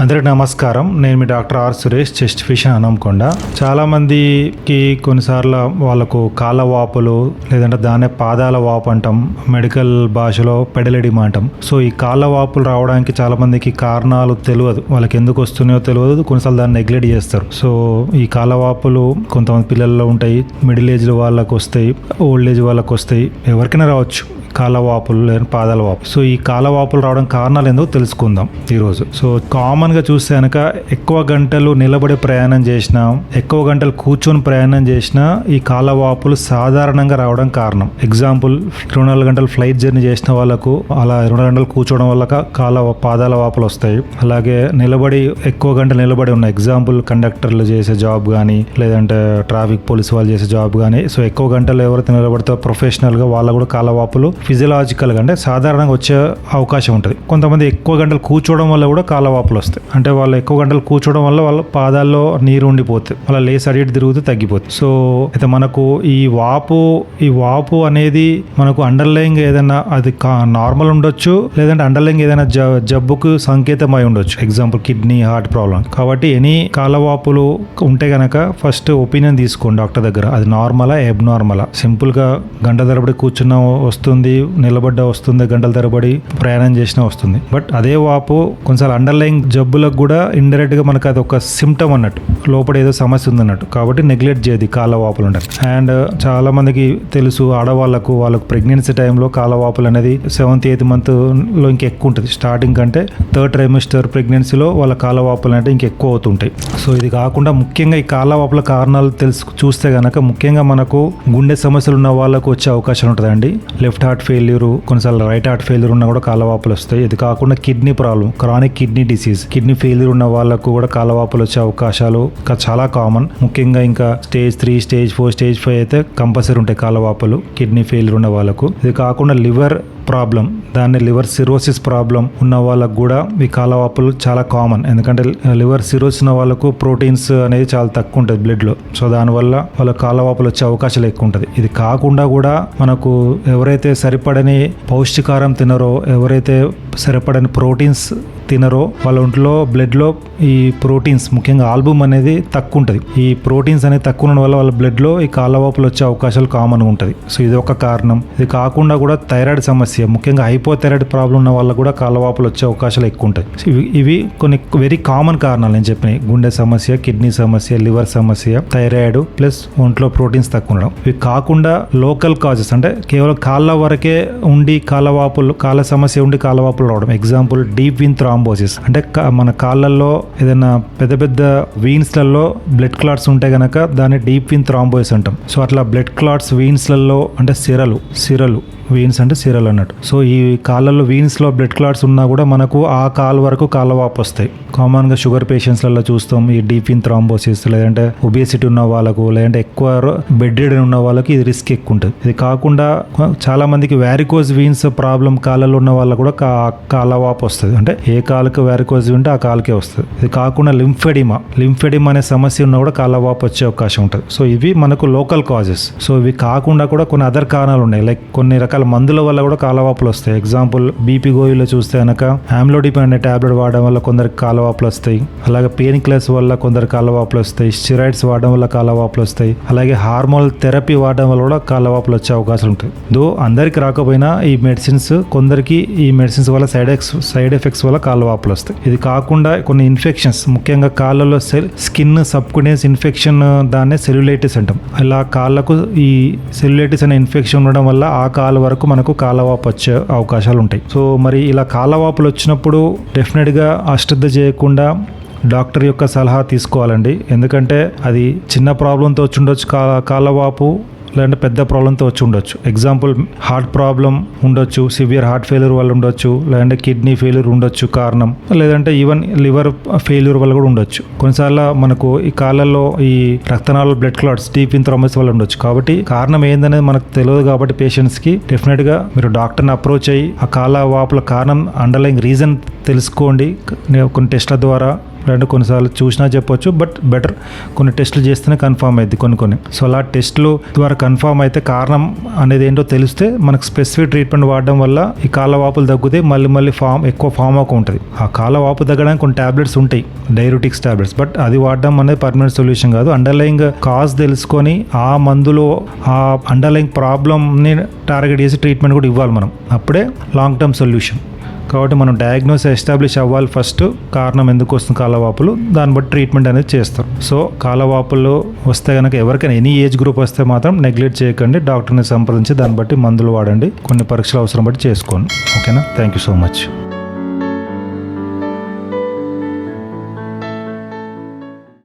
అందరికి నమస్కారం. నేను మీ doctor R Suresh chest physician Hanamkonda చాలా మందికి కొన్నిసార్లు వాళ్ళకు కాళ్ళ వాపులు లేదంటే దాన్నే పాదాల వాపు అంటాం మెడికల్ భాషలో పెడలెడిమ అంటాం. సో ఈ కాళ్ళ వాపులు రావడానికి చాలా మందికి కారణాలు తెలియదు. వాళ్ళకి ఎందుకు వస్తున్నాయో తెలియదు. కొన్నిసార్లు దాన్ని నెగ్లెక్ట్ చేస్తారు. సో ఈ కాళ్ళ వాపులు కొంతమంది పిల్లల్లో ఉంటాయి. మిడిల్ ఏజ్ వాళ్ళకు వస్తాయి. ఓల్డ్ ఏజ్ వాళ్ళకు వస్తాయి. ఎవరికైనా రావచ్చు. కాలవాపులు వాపులు లేదా పాదాల వాపు సో ఈ కాలవాపులు రావడం కారణాలు ఏందో తెలుసుకుందాం ఈరోజు. సో కామన్గా చూస్తే కనుక ఎక్కువ గంటలు నిలబడి ప్రయాణం చేసినా ఎక్కువ గంటలు కూర్చొని ప్రయాణం చేసినా ఈ కాలవాపులు సాధారణంగా రావడం కారణం. ఎగ్జాంపుల్ రెండు నాలుగు గంటలు ఫ్లైట్ జర్నీ చేసిన వాళ్ళకు అలా రెండు గంటలు కూర్చోవడం వల్ల కాల పాదాల వాపులు వస్తాయి. అలాగే నిలబడి ఎక్కువ గంటలు నిలబడి ఉన్న ఎగ్జాంపుల్ కండక్టర్లు చేసే జాబ్ కానీ లేదంటే ట్రాఫిక్ పోలీస్ వాళ్ళు చేసే జాబ్ కానీ సో ఎక్కువ గంటలు ఎవరైతే నిలబడితే ప్రొఫెషనల్గా వాళ్ళ కూడా కాలవాపులు ఫిజియలాజికల్గా అంటే సాధారణంగా వచ్చే అవకాశం ఉంటుంది. కొంతమంది ఎక్కువ గంటలు కూర్చోవడం వల్ల కూడా కాలవాపులు వస్తాయి. అంటే వాళ్ళు ఎక్కువ గంటలు కూర్చోవడం వల్ల వాళ్ళ పాదాల్లో నీరు ఉండిపోతుంది. వాళ్ళ లేస్ అడిగి తిరుగుతూ తగ్గిపోతుంది. సో అయితే మనకు ఈ వాపు ఈ వాపు అనేది మనకు అండర్లయింగ్ ఏదైనా అది నార్మల్ ఉండొచ్చు లేదంటే అండర్లయింగ్ ఏదైనా జ- జబ్బుకు సంకేతం ఉండొచ్చు. ఎగ్జాంపుల్ కిడ్నీ హార్ట్ ప్రాబ్లం కాబట్టి ఎనీ కాలవాపులు ఉంటే గనక ఫస్ట్ ఒపీనియన్ తీసుకోండి డాక్టర్ దగ్గర. అది నార్మలా ఎబ్ నార్మలా సింపుల్గా గంట తరబడి కూర్చున్న వస్తుంది నిలబడ్డ వస్తుంది గంటల తరబడి ప్రయాణం చేసినా వస్తుంది. బట్ అదే వాపు కొంచెం అండర్లైన్ జబ్బులకు కూడా ఇండైరెక్ట్గా మనకు అది ఒక సిమ్టమ్ అన్నట్టు. లోపల ఏదో సమస్య ఉందన్నట్టు. కాబట్టి నెగ్లెక్ట్ చేయదు కాళ్ళ వాపులు ఉంటాయి అండ్ uh, చాలా మందికి తెలుసు ఆడవాళ్ళకు వాళ్ళకు ప్రెగ్నెన్సీ టైంలో కాళ్ళ వాపులు అనేది సెవెంత్ ఎయిత్ మంత్లో ఇంకా ఎక్కువ ఉంటుంది. స్టార్టింగ్ కంటే థర్డ్ ట్రైమిస్టర్ ప్రెగ్నెన్సీలో వాళ్ళ కాళ్ళ వాపులు అంటే ఇంకెక్కువ అవుతుంటాయి. సో ఇది కాకుండా ముఖ్యంగా ఈ కాళ్ళ వాపుల కారణాలు తెలుసు చూస్తే కనుక ముఖ్యంగా మనకు గుండె సమస్యలు ఉన్న వాళ్ళకు వచ్చే అవకాశం ఉంటుందండి. లెఫ్ట్ హార్ట్ ఫెయిల్యూర్ కొన్నిసార్లు రైట్ హార్ట్ ఫెయిల్యూర్ ఉన్నా కూడా కాలవాపులు వస్తాయి. ఇది కాకుండా kidney problem chronic kidney disease kidney failure ఉన్న వాళ్ళకు కూడా కాలవాపులు వచ్చే అవకాశాలు చాలా కామన్ ముఖ్యంగా ఇంకా stage three stage four stage five అయితే కంపల్సరీ ఉంటాయి కాలవాపులు కిడ్నీ ఫెయిల్యూర్ ఉన్న వాళ్ళకు. ఇది కాకుండా లివర్ ప్రాబ్లం దాన్ని లివర్ సిరోసిస్ ప్రాబ్లం ఉన్న వాళ్ళకు కూడా ఈ కాలవాపులు చాలా కామన్ ఎందుకంటే లివర్ సిరోసిస్ ఉన్న వాళ్ళకు ప్రోటీన్స్ అనేది చాలా తక్కువ ఉంటుంది బ్లడ్లో సో దానివల్ల వాళ్ళ కాలవాపులు వచ్చే అవకాశాలు ఎక్కువ ఉంటుంది. ఇది కాకుండా కూడా మనకు ఎవరైతే సరిపడని పౌష్టికారం తినరో ఎవరైతే సరిపడని ప్రోటీన్స్ తినరో వాళ్ళ ఒంట్లో బ్లడ్లో ఈ ప్రోటీన్స్ ముఖ్యంగా ఆల్బమ్ అనేది తక్కువ ఉంటుంది ఈ ప్రోటీన్స్ అనేది తక్కువ ఉండడం వల్ల వాళ్ళ బ్లడ్లో ఈ కాళ్ళవాపులు వచ్చే అవకాశాలు కామన్గా ఉంటుంది. సో ఇది ఒక కారణం. ఇది కాకుండా కూడా థైరాయిడ్ సమస్య ముఖ్యంగా హైపోథైరాయిడ్ ప్రాబ్లం ఉన్న వాళ్ళకు కూడా కాళ్ళవాపులు వచ్చే అవకాశాలు ఎక్కువ ఉంటాయి ఇవి ఇవి కొన్ని వెరీ కామన్ కారణాలు నేను చెప్పినాయి గుండె సమస్య కిడ్నీ సమస్య లివర్ సమస్య థైరాయిడ్ ప్లస్ ఒంట్లో ప్రోటీన్స్ తక్కువ ఉండడం ఇవి కాకుండా లోకల్ కాజెస్ అంటే కేవలం కాళ్ళ వరకే ఉండి కాళ్ళవాపులు కాళ్ళ సమస్య ఉండి కాళ్ళవాపులు రావడం. ఎగ్జాంపుల్ డీప్ విన్ థ్రాంబోసిస్ అంటే కా- మన కాళ్ళల్లో ఏదైనా పెద్ద పెద్ద వీన్స్లలో బ్లడ్ క్లాట్స్ ఉంటే కనుక దాన్ని డీప్ విన్ థ్రాంబోసిస్ అంటాం. సో అట్లా బ్లడ్ క్లాట్స్ వీన్స్లలో అంటే సిరలు సిరలు. వీన్స్ అంటే సిరల్ అన్నట్టు. సో ఈ కాళ్ళల్లో వీన్స్లో బ్లడ్ క్లాట్స్ ఉన్నా కూడా మనకు ఆ కాలు వరకు కాళ్ళ వాపు వస్తాయి. కామన్గా షుగర్ పేషెంట్స్లలో చూస్తాం ఈ డీప్ ఇన్ థ్రాంబోసిస్ లేదంటే ఒబేసిటీ ఉన్న వాళ్ళకు లేదంటే ఎక్కువ బెడ్ ఉన్న వాళ్ళకి ఇది రిస్క్ ఎక్కువ ఉంటుంది. ఇది కాకుండా చాలా మందికి వ్యారికోజ్ వీన్స్ ప్రాబ్లం కాళ్ళలో ఉన్న వాళ్ళకు కూడా కా కాళ్ళ వాపు వస్తుంది. అంటే ఏ కాలుకి వ్యారికోజ్ ఉంటే ఆ కాలుకే వస్తుంది. ఇది కాకుండా లింఫెడిమా లింఫెడిమా అనే సమస్య ఉన్నా కూడా కాళ్ళ వాపు వచ్చే అవకాశం ఉంటుంది. సో ఇవి మనకు లోకల్ కాజెస్ సో ఇవి కాకుండా కూడా కొన్ని అదర్ కారణాలు ఉన్నాయి. లైక్ కొన్ని రకాల మందుల వల్ల కూడా కాలవాపులు వస్తాయి. ఎగ్జాంపుల్ బీపీ గోయిలో చూస్తే కనుక ఆమ్లోడిపిన్ అనే టాబ్లెట్ వాడడం వల్ల కొందరికి కాలవాపులు వస్తాయి. అలాగే పెయిన్ కిల్లర్స్ వల్ల కొందరు కాలవాపులు వస్తాయి. స్టిరాయిడ్స్ వాడడం వల్ల కాలవాపులు వస్తాయి. అలాగే హార్మోన్ థెరపీ వాడడం వల్ల కూడా కాలవాపులు వచ్చే అవకాశం ఉంటుంది దో అందరికి రాకపోయినా ఈ మెడిసిన్స్ కొందరికి ఈ మెడిసిన్స్ వల్ల సైడ్ ఎక్స్ సైడ్ ఎఫెక్ట్స్ వల్ల కాలవాపులు వస్తాయి. ఇది కాకుండా కొన్ని ఇన్ఫెక్షన్స్ ముఖ్యంగా కాళ్ళలో సెల్ స్కిన్ సబ్కునేస్ ఇన్ఫెక్షన్ దాన్నే సెల్యులైటిస్ అంటాం. ఇలా కాళ్ళకు ఈ సెల్యులైటిస్ అనే ఇన్ఫెక్షన్ ఉండడం వల్ల ఆ కాలు వరకు మనకు కాలవాపు వచ్చే అవకాశాలు ఉంటాయి. సో మరి ఇలా కాలవాపులు వచ్చినప్పుడు డెఫినెట్గా అశ్రద్ధ చేయకుండా డాక్టర్ యొక్క సలహా తీసుకోవాలండి. ఎందుకంటే అది చిన్న ప్రాబ్లంతో వచ్చి ఉండొచ్చు. కా కాలవాపు లేదంటే పెద్ద ప్రాబ్లంతో వచ్చి ఉండొచ్చు. ఎగ్జాంపుల్ హార్ట్ ప్రాబ్లం ఉండొచ్చు సివియర్ హార్ట్ ఫెయిల్యూర్ వల్ల ఉండొచ్చు లేదంటే కిడ్నీ ఫెయిల్యూర్ ఉండొచ్చు కారణం లేదంటే ఈవెన్ లివర్ ఫెయిల్యూర్ వల్ల కూడా ఉండొచ్చు. కొన్నిసార్లు మనకు ఈ కాళ్ళల్లో ఈ రక్తనాళ blood clots deep vein thrombus వల్ల ఉండొచ్చు. కాబట్టి కారణం ఏందనేది మనకు తెలియదు కాబట్టి పేషెంట్స్కి డెఫినెట్గా మీరు డాక్టర్ని అప్రోచ్ అయ్యి ఆ కాళ్ళ వాపుల కారణం అండర్లైన్ రీజన్ తెలుసుకోండి. కొన్ని టెస్ట్ల ద్వారా లేదంటే కొన్నిసార్లు చూసినా చెప్పొచ్చు బట్ బెటర్. కొన్ని టెస్టులు చేస్తేనే కన్ఫామ్ అయింది కొన్ని కొన్ని. సో అలా టెస్టులు ద్వారా కన్ఫామ్ అయితే కారణం అనేది ఏంటో తెలిస్తే మనకు స్పెసిఫిక్ ట్రీట్మెంట్ వాడడం వల్ల ఈ కాళ్ళ వాపులు తగ్గితే మళ్ళీ మళ్ళీ ఫామ్ ఎక్కువ ఫామ్ అవ్వక ఉంటుంది. ఆ కాళ్ళ వాపు తగ్గడానికి కొన్ని టాబ్లెట్స్ ఉంటాయి డైరోటిక్స్ టాబ్లెట్స్ బట్ అది వాడడం అనేది పర్మనెంట్ సొల్యూషన్ కాదు. అండర్లయింగ్ కాజ్ తెలుసుకొని ఆ మందులో ఆ అండర్లయింగ్ ప్రాబ్లమ్ని టార్గెట్ చేసి ట్రీట్మెంట్ కూడా ఇవ్వాలి మనం. అప్పుడే లాంగ్ టర్మ్ సొల్యూషన్. కాబట్టి మనం డయాగ్నోస్ ఎస్టాబ్లిష్ అవ్వాలి ఫస్ట్ కారణం ఎందుకు వస్తుంది కాలవాపులు దాన్ని బట్టి ట్రీట్మెంట్ అనేది చేస్తారు. సో కాలవాపులు వస్తే కనుక ఎవరికైనా ఎనీ ఏజ్ గ్రూప్ వస్తే మాత్రం నెగ్లెక్ట్ చేయకండి. డాక్టర్ని సంప్రదించి దాన్ని బట్టి మందులు వాడండి. కొన్ని పరీక్షలు అవసరం బట్టి చేసుకోండి. ఓకేనా థ్యాంక్ యూ సో మచ్